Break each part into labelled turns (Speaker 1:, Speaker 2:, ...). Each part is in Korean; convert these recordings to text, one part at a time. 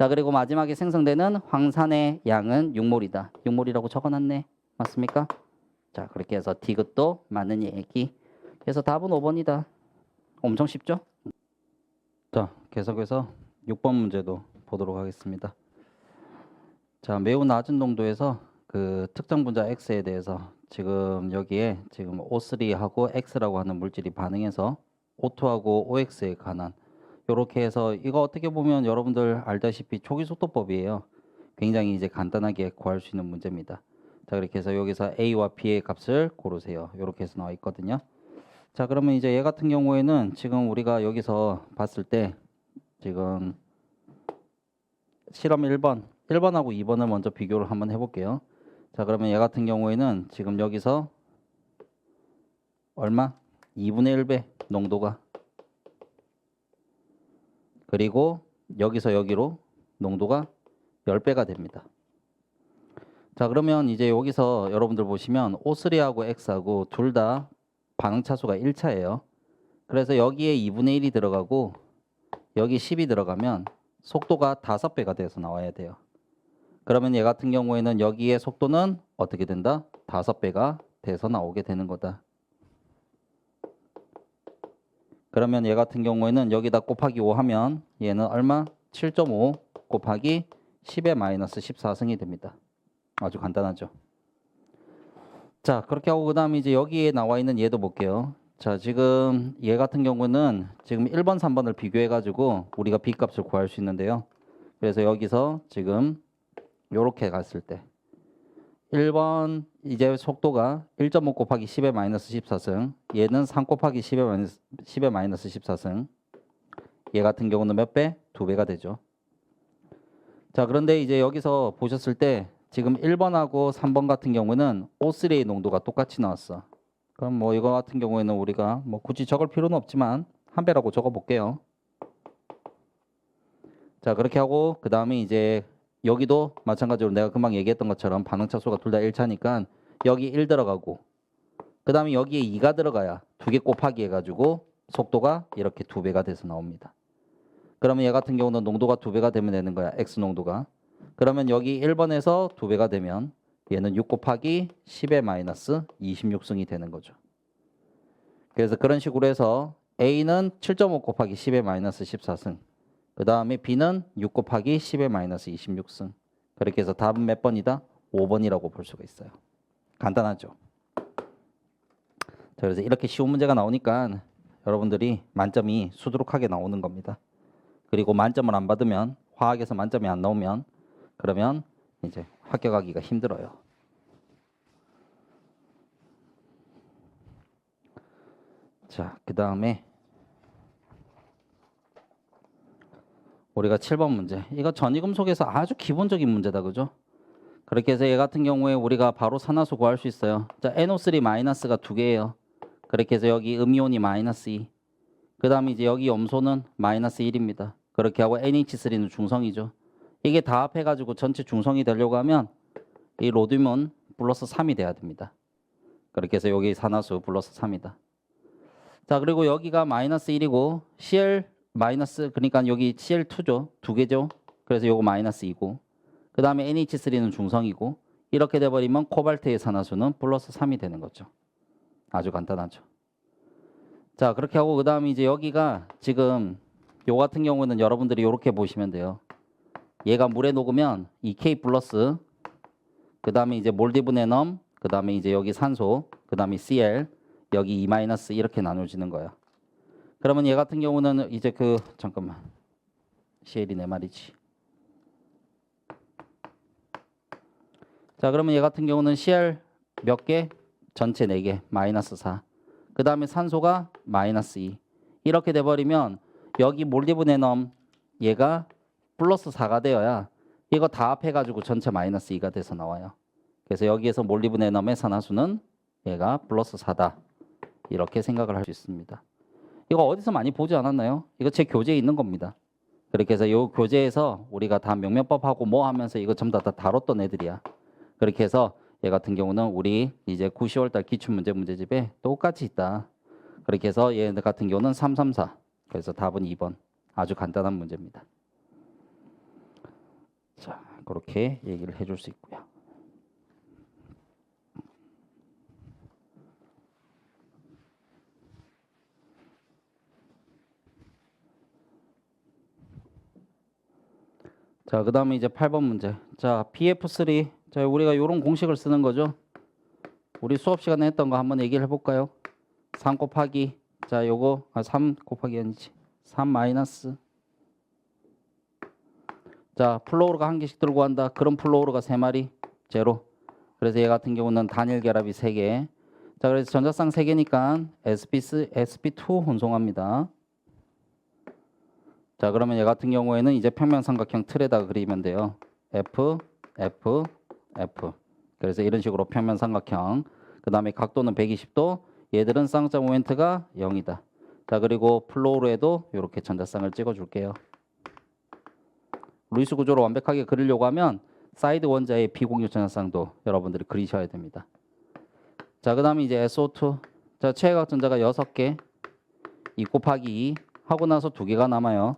Speaker 1: 자, 그리고 마지막에 생성되는 황산의 양은 6몰이다. 6몰이라고 적어놨네. 맞습니까? 자, 그렇게 해서 디귿도 맞는 얘기. 그래서 답은 5번이다. 엄청 쉽죠? 자, 계속해서 6번 문제도 보도록 하겠습니다. 자, 매우 낮은 농도에서 그 특정 분자 X에 대해서 지금 여기에 지금 O3하고 X라고 하는 물질이 반응해서 O2하고 OX에 관한 이렇게 해서 이거 어떻게 보면 여러분들 알다시피 초기 속도법이에요. 굉장히 이제 간단하게 구할 수 있는 문제입니다. 자, 그렇게 해서 여기서 A와 B의 값을 고르세요. 이렇게 해서 나와 있거든요. 자, 그러면 이제 얘 같은 경우에는 지금 우리가 여기서 봤을 때 지금 실험 1번, 1번하고 2번을 먼저 비교를 한번 해볼게요. 자, 그러면 얘 같은 경우에는 지금 여기서 얼마? 2분의 1배 농도가 그리고 여기서 여기로 농도가 10배가 됩니다. 자, 그러면 이제 여기서 여러분들 보시면 O3하고 X하고 둘 다 반응 차수가 1차예요. 그래서 여기에 2분의 1이 들어가고 여기 10이 들어가면 속도가 5배가 돼서 나와야 돼요. 그러면 얘 같은 경우에는 여기에 속도는 어떻게 된다? 5배가 돼서 나오게 되는 거다. 그러면 얘 같은 경우에는 여기다 곱하기 5 하면 얘는 얼마? 7.5 곱하기 10의 마이너스 14승이 됩니다. 아주 간단하죠. 자, 그렇게 하고 그 다음에 이제 여기에 나와 있는 얘도 볼게요. 자, 지금 얘 같은 경우는 지금 1번, 3번을 비교해 가지고 우리가 B 값을 구할 수 있는데요. 그래서 여기서 지금 요렇게 갔을 때 1번 이제 속도가 1.5 곱하기 10의 마이너스 14승 얘는 3 곱하기 10의 마이너스, 10의 마이너스 14승 얘 같은 경우는 몇 배? 두 배가 되죠. 자 그런데 이제 여기서 보셨을 때 지금 1번하고 3번 같은 경우는 O3의 농도가 똑같이 나왔어. 그럼 뭐 이거 같은 경우에는 우리가 뭐 굳이 적을 필요는 없지만 한 배라고 적어 볼게요. 자 그렇게 하고 그 다음에 이제 여기도 마찬가지로 내가 금방 얘기했던 것처럼 반응 차수가 둘 다 1차니까 여기 1 들어가고 그 다음에 여기에 2가 들어가야 두 개 곱하기 해가지고 속도가 이렇게 두 배가 돼서 나옵니다. 그러면 얘 같은 경우는 농도가 두 배가 되면 되는 거야. X 농도가. 그러면 여기 1번에서 두 배가 되면 얘는 6 곱하기 10의 마이너스 26승이 되는 거죠. 그래서 그런 식으로 해서 A는 7.5 곱하기 10의 마이너스 14승 그 다음에 B는 6 곱하기 10의 마이너스 26승. 그렇게 해서 답은 몇 번이다? 5번이라고 볼 수가 있어요. 간단하죠? 자, 그래서 이렇게 쉬운 문제가 나오니까 여러분들이 만점이 수두룩하게 나오는 겁니다. 그리고 만점을 안 받으면 화학에서 만점이 안 나오면 그러면 이제 합격하기가 힘들어요. 자, 그 다음에 우리가 7번 문제. 이거 전이금 속에서 아주 기본적인 문제다. 그죠? 그렇게 해서 얘 같은 경우에 우리가 바로 산화수 구할 수 있어요. 자, NO3 마이너스가 두 개예요. 그렇게 해서 여기 음이온이 마이너스 2. 그 다음에 이제 여기 염소는 마이너스 1입니다. 그렇게 하고 NH3는 중성이죠. 이게 다 합해가지고 전체 중성이 되려고 하면 이 로듐은 플러스 3이 돼야 됩니다. 그렇게 해서 여기 산화수 플러스 3이다. 자, 그리고 여기가 마이너스 1이고 CL 마이너스 그러니까 여기 Cl2죠. 두 개죠. 그래서 요거 마이너스 2고 그 다음에 NH3는 중성이고 이렇게 돼버리면 코발트의 산화수는 플러스 3이 되는 거죠. 아주 간단하죠. 자 그렇게 하고 그 다음에 이제 여기가 지금 요 같은 경우는 여러분들이 이렇게 보시면 돼요. 얘가 물에 녹으면 이 K 플러스 그 다음에 이제 몰디브네넘 그 다음에 이제 여기 산소 그 다음에 Cl 여기 E 마이너스 이렇게 나눠지는 거예요. 그러면 얘 같은 경우는 이제 그 잠깐만 CL이 내 말이지. 자 그러면 얘 같은 경우는 CL 몇 개? 전체 4개 마이너스 4. 그 다음에 산소가 마이너스 2. 이렇게 돼버리면 여기 몰디브네넘 얘가 플러스 4가 되어야 이거 다 합해가지고 전체 마이너스 2가 돼서 나와요. 그래서 여기에서 몰디브네넘의 산화수는 얘가 플러스 4다. 이렇게 생각을 할 수 있습니다. 이거 어디서 많이 보지 않았나요? 이거 제 교재에 있는 겁니다. 그렇게 해서 이 교재에서 우리가 다 명명법하고 뭐 하면서 이거 전부 다, 다 다뤘던 애들이야. 그렇게 해서 얘 같은 경우는 우리 이제 9, 10월 달 기출문제 문제집에 똑같이 있다. 그렇게 해서 얘 같은 경우는 3, 3, 4. 그래서 답은 2번. 아주 간단한 문제입니다. 자, 그렇게 얘기를 해줄 수 있고요. 자, 그 다음에 이제 8번 문제. 자, BF3. 자, 우리가 이런 공식을 쓰는 거죠. 우리 수업 시간에 했던 거 한번 얘기를 해볼까요? 3 곱하기. 자, 요거, 아, 3 곱하기 아니지. 3 마이너스. 자, 플로우르가 한 개씩 들고 간다. 그럼 플로우르가 세 마리. 제로. 그래서 얘 같은 경우는 단일 결합이 세 개. 자, 그래서 전자쌍 세 개니까 sp sp2 혼송합니다. 자, 그러면 얘 같은 경우에는 이제 평면삼각형 틀에다 그리면 돼요. F, F, F. 그래서 이런 식으로 평면삼각형. 그 다음에 각도는 120도. 얘들은 쌍자 모멘트가 0이다. 자, 그리고 플로우로에도 이렇게 전자쌍을 찍어줄게요. 루이스 구조로 완벽하게 그리려고 하면 사이드 원자의 비공유 전자쌍도 여러분들이 그리셔야 됩니다. 자, 그 다음에 이제 SO2. 자, 최외각 전자가 6개. 2 곱하기 2 하고 나서 두 개가 남아요.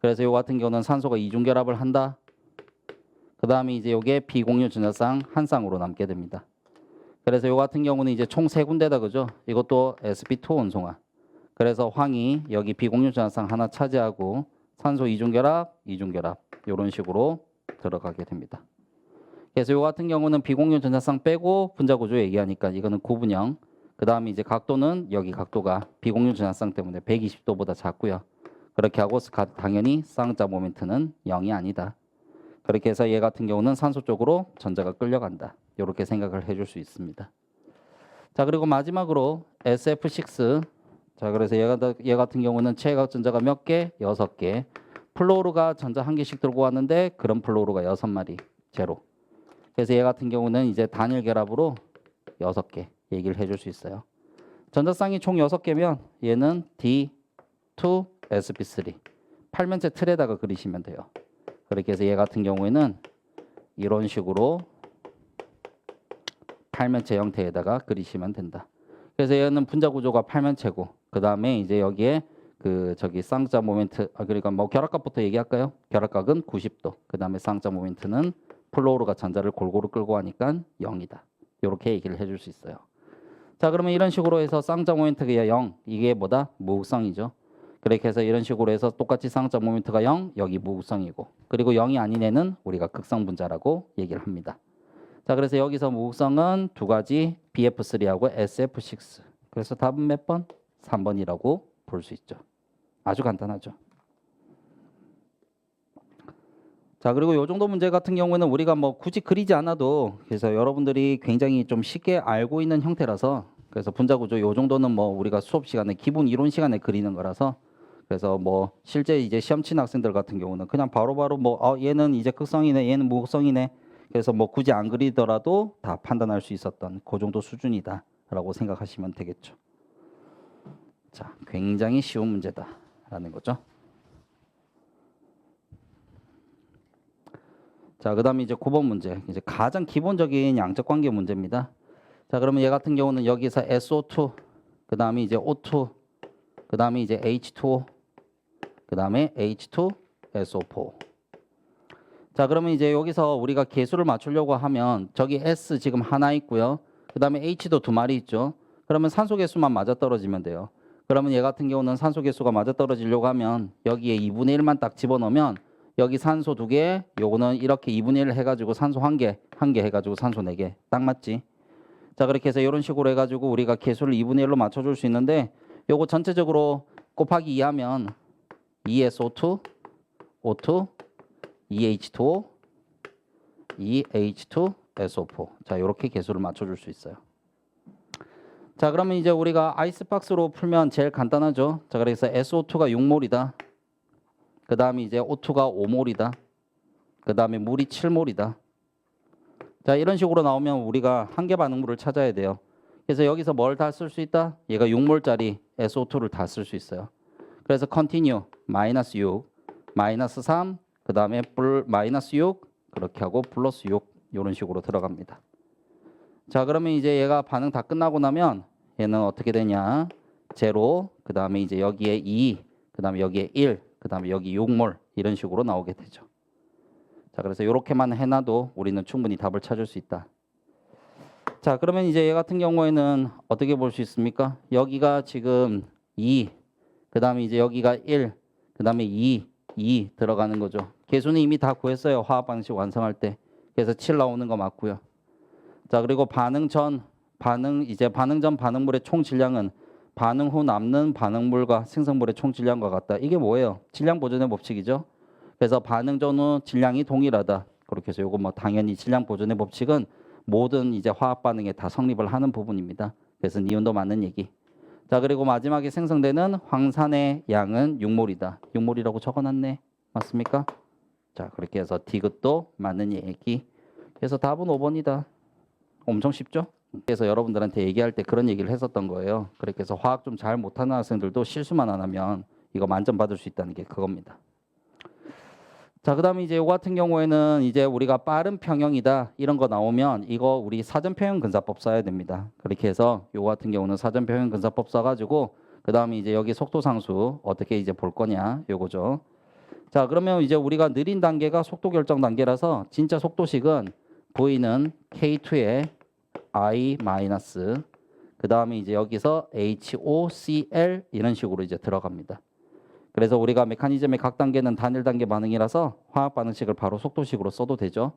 Speaker 1: 그래서 요 같은 경우는 산소가 이중 결합을 한다. 그 다음에 이제 요게 비공유 전자쌍 한 쌍으로 남게 됩니다. 그래서 요 같은 경우는 이제 총 세 군데다 그죠? 이것도 sp2 원송화. 그래서 황이 여기 비공유 전자쌍 하나 차지하고 산소 이중 결합, 이중 결합 이런 식으로 들어가게 됩니다. 그래서 요 같은 경우는 비공유 전자쌍 빼고 분자 구조 얘기하니까 이거는 구분형. 그 다음에 이제 각도는 여기 각도가 비공유 전자쌍 때문에 120도보다 작고요. 그렇게 하고 가- 당연히 쌍자 모멘트는 0이 아니다. 그렇게 해서 얘 같은 경우는 산소 쪽으로 전자가 끌려간다. 이렇게 생각을 해줄 수 있습니다. 자 그리고 마지막으로 SF6. 자 그래서 얘가 더- 얘 같은 경우는 최외각 전자가 몇 개? 여섯 개. 플로우르가 전자 한 개씩 들고 왔는데 그런 플로우르가 여섯 마리 제로. 그래서 얘 같은 경우는 이제 단일 결합으로 여섯 개 얘기를 해줄 수 있어요. 전자쌍이 총 여섯 개면 얘는 D2 sp3 팔면체 틀에다가 그리시면 돼요. 그렇게 해서 얘 같은 경우에는 이런 식으로 팔면체 형태에다가 그리시면 된다. 그래서 얘는 분자 구조가 팔면체고 그 다음에 이제 여기에 그 저기 쌍자 모멘트 아 그러니까 뭐 결합각부터 얘기할까요? 결합각은 90도. 그 다음에 쌍자 모멘트는 플로우르가 전자를 골고루 끌고 가니까 0이다. 이렇게 얘기를 해줄 수 있어요. 자 그러면 이런 식으로 해서 쌍자 모멘트가 0 이게 뭐다? 무극성이죠. 그렇게 해서 이런 식으로 해서 똑같이 쌍자 모멘트가 0 여기 무극성이고 그리고 0이 아닌 애는 우리가 극성 분자라고 얘기를 합니다. 자 그래서 여기서 무극성은 두 가지 BF3하고 SF6 그래서 답은 몇 번? 3번이라고 볼 수 있죠. 아주 간단하죠. 자 그리고 요 정도 문제 같은 경우에는 우리가 뭐 굳이 그리지 않아도 그래서 여러분들이 굉장히 좀 쉽게 알고 있는 형태라서 그래서 분자 구조 요 정도는 뭐 우리가 수업 시간에 기본 이론 시간에 그리는 거라서 그래서 뭐 실제 이제 시험 치는 학생들 같은 경우는 그냥 바로바로 뭐 어, 얘는 이제 극성이네 얘는 무극성이네 그래서 뭐 굳이 안 그리더라도 다 판단할 수 있었던 그 정도 수준이다라고 생각하시면 되겠죠. 자, 굉장히 쉬운 문제다라는 거죠. 자, 그다음에 이제 9번 문제. 이제 가장 기본적인 양적 관계 문제입니다. 자, 그러면 얘 같은 경우는 여기서 SO2, 그다음에 이제 O2, 그다음에 이제 H2O, 그 다음에 H2SO4. 자, 그러면 이제 여기서 우리가 개수를 맞추려고 하면 저기 S 지금 하나 있고요. 그 다음에 H도 두 마리 있죠. 그러면 산소 개수만 맞아 떨어지면 돼요. 그러면 얘 같은 경우는 산소 개수가 맞아 떨어지려고 하면 여기에 2분의 1만 딱 집어넣으면 여기 산소 두 개, 요거는 이렇게 2분의 1 해가지고 산소 한 개, 한 개 해가지고 산소 네 개, 딱 맞지? 자 그렇게 해서 이런 식으로 해가지고 우리가 개수를 2분의 1로 맞춰줄 수 있는데 요거 전체적으로 곱하기 2 하면 2SO2, O2, EH2O, EH2SO4. 자 이렇게 개수를 맞춰줄 수 있어요. 자 그러면 이제 우리가 아이스박스로 풀면 제일 간단하죠. 자 그래서 SO2가 6몰이다. 그 다음에 이제 O2가 5몰이다. 그 다음에 물이 7몰이다. 자 이런 식으로 나오면 우리가 한계 반응물을 찾아야 돼요. 그래서 여기서 뭘 다 쓸 수 있다? 얘가 6몰짜리 SO2를 다 쓸 수 있어요. 그래서 continue 마이너스 6, 마이너스 3, 그 다음에 마이너스 6 그렇게 하고 플러스 6 이런 식으로 들어갑니다. 자 그러면 이제 얘가 반응 다 끝나고 나면 얘는 어떻게 되냐? 제로, 그 다음에 이제 여기에 2, 그 다음에 여기에 1, 그 다음에 여기 6몰 이런 식으로 나오게 되죠. 자 자, 그래서 이렇게만 해놔도 우리는 충분히 답을 찾을 수 있다. 자, 그러면 이제 얘 같은 경우에는 어떻게 볼 수 있습니까? 여기가 지금 2, 그 다음에 이제 여기가 1, 그 다음에 2, 2 들어가는 거죠. 개수는 이미 다 구했어요. 화학 방식 완성할 때. 그래서 7 나오는 거 맞고요. 자, 그리고 반응 전, 반응, 이제 반응 전 반응물의 총 질량은 반응 후 남는 반응물과 생성물의 총 질량과 같다. 이게 뭐예요? 질량 보존의 법칙이죠. 그래서 반응 전 후 질량이 동일하다. 그렇게 해서 이거 뭐 당연히 질량 보존의 법칙은 모든 이제 화학 반응에 다 성립을 하는 부분입니다. 그래서 니온도 맞는 얘기. 자 그리고 마지막에 생성되는 황산의 양은 6몰이다. 6몰이라고 적어놨네. 맞습니까? 자 그렇게 해서 디귿도 맞는 얘기. 그래서 답은 5번이다. 엄청 쉽죠? 그래서 여러분들한테 얘기할 때 그런 얘기를 했었던 거예요. 그렇게 해서 화학 좀 잘 못하는 학생들도 실수만 안 하면 이거 만점 받을 수 있다는 게 그겁니다. 자, 그다음에 이제 요 같은 경우에는 이제 우리가 빠른 평형이다 이런 거 나오면 이거 우리 사전 평형 근사법 써야 됩니다. 그렇게 해서 요 같은 경우는 사전 평형 근사법 써가지고 그다음에 이제 여기 속도 상수 어떻게 이제 볼 거냐 요거죠. 자, 그러면 이제 우리가 느린 단계가 속도 결정 단계라서 진짜 속도식은 V는 K2에 I 마이너스 그 다음에 이제 여기서 HOCl 이런 식으로 이제 들어갑니다. 그래서 우리가 메커니즘의 각 단계는 단일 단계 반응이라서 화학 반응식을 바로 속도식으로 써도 되죠.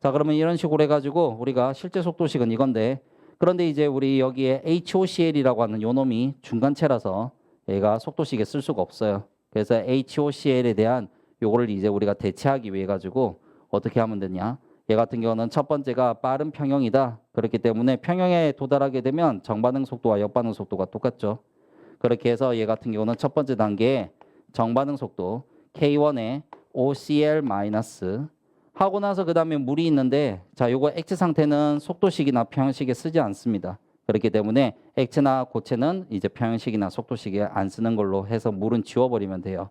Speaker 1: 자, 그러면 이런 식으로 해가지고 우리가 실제 속도식은 이건데 그런데 이제 우리 여기에 HOCl이라고 하는 요 놈이 중간체라서 얘가 속도식에 쓸 수가 없어요. 그래서 HOCl에 대한 요거를 이제 우리가 대체하기 위해 가지고 어떻게 하면 되냐? 얘 같은 경우는 첫 번째가 빠른 평형이다. 그렇기 때문에 평형에 도달하게 되면 정반응 속도와 역반응 속도가 똑같죠. 그렇게 해서 얘 같은 경우는 첫 번째 단계에 정반응 속도 K1에 OCl 마이너스 하고 나서 그 다음에 물이 있는데 자 요거 액체 상태는 속도식이나 평형식에 쓰지 않습니다. 그렇기 때문에 액체나 고체는 이제 평형식이나 속도식에 안 쓰는 걸로 해서 물은 지워버리면 돼요.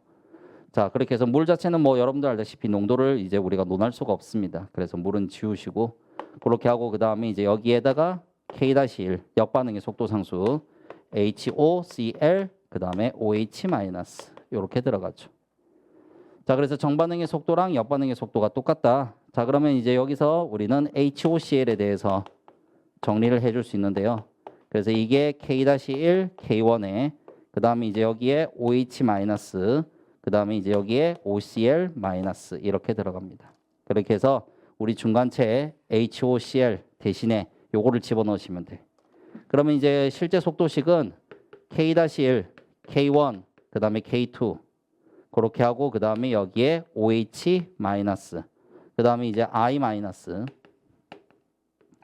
Speaker 1: 자 그렇게 해서 물 자체는 뭐 여러분들 알다시피 농도를 이제 우리가 논할 수가 없습니다. 그래서 물은 지우시고 그렇게 하고 그 다음에 이제 여기에다가 K-1 역반응의 속도 상수 HOCl 그 다음에 OH 마 이렇게 들어가죠. 자 그래서 정반응의 속도랑 역반응의 속도가 똑같다. 자 그러면 이제 여기서 우리는 HOCl에 대해서 정리를 해줄 수 있는데요. 그래서 이게 K-1 K1에 그 다음에 이제 여기에 OH 그 다음에 이제 여기에 OCl 이렇게 들어갑니다. 그렇게 해서 우리 중간체에 HOCl 대신에 요거를 집어넣으시면 돼. 그러면 이제 실제 속도식은 K-1, K1, 그 다음에 K2 그렇게 하고 그 다음에 여기에 OH 마이너스 그 다음에 이제 I 마이너스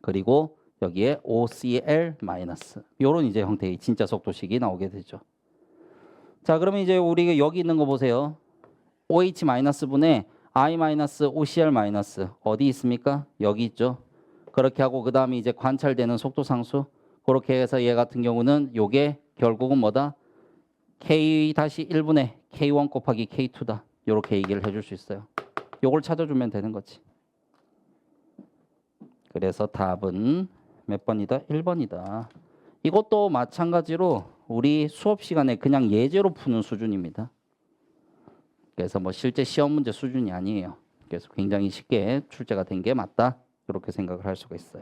Speaker 1: 그리고 여기에 OCl 마이너스 요런 이제 형태의 진짜 속도식이 나오게 되죠. 자 그러면 이제 우리가 여기 있는 거 보세요. OH 마이너스 분의 I 마이너스 OCl 마이너스 어디 있습니까? 여기 있죠. 그렇게 하고 그 다음에 이제 관찰되는 속도 상수 그렇게 해서 얘 같은 경우는 요게 결국은 뭐다? K-1분의 K1 곱하기 K2다. 요렇게 얘기를 해줄 수 있어요. 요걸 찾아주면 되는 거지. 그래서 답은 몇 번이다? 1번이다. 이것도 마찬가지로 우리 수업 시간에 그냥 예제로 푸는 수준입니다. 그래서 뭐 실제 시험 문제 수준이 아니에요. 그래서 굉장히 쉽게 출제가 된 게 맞다. 이렇게 생각을 할 수가 있어요.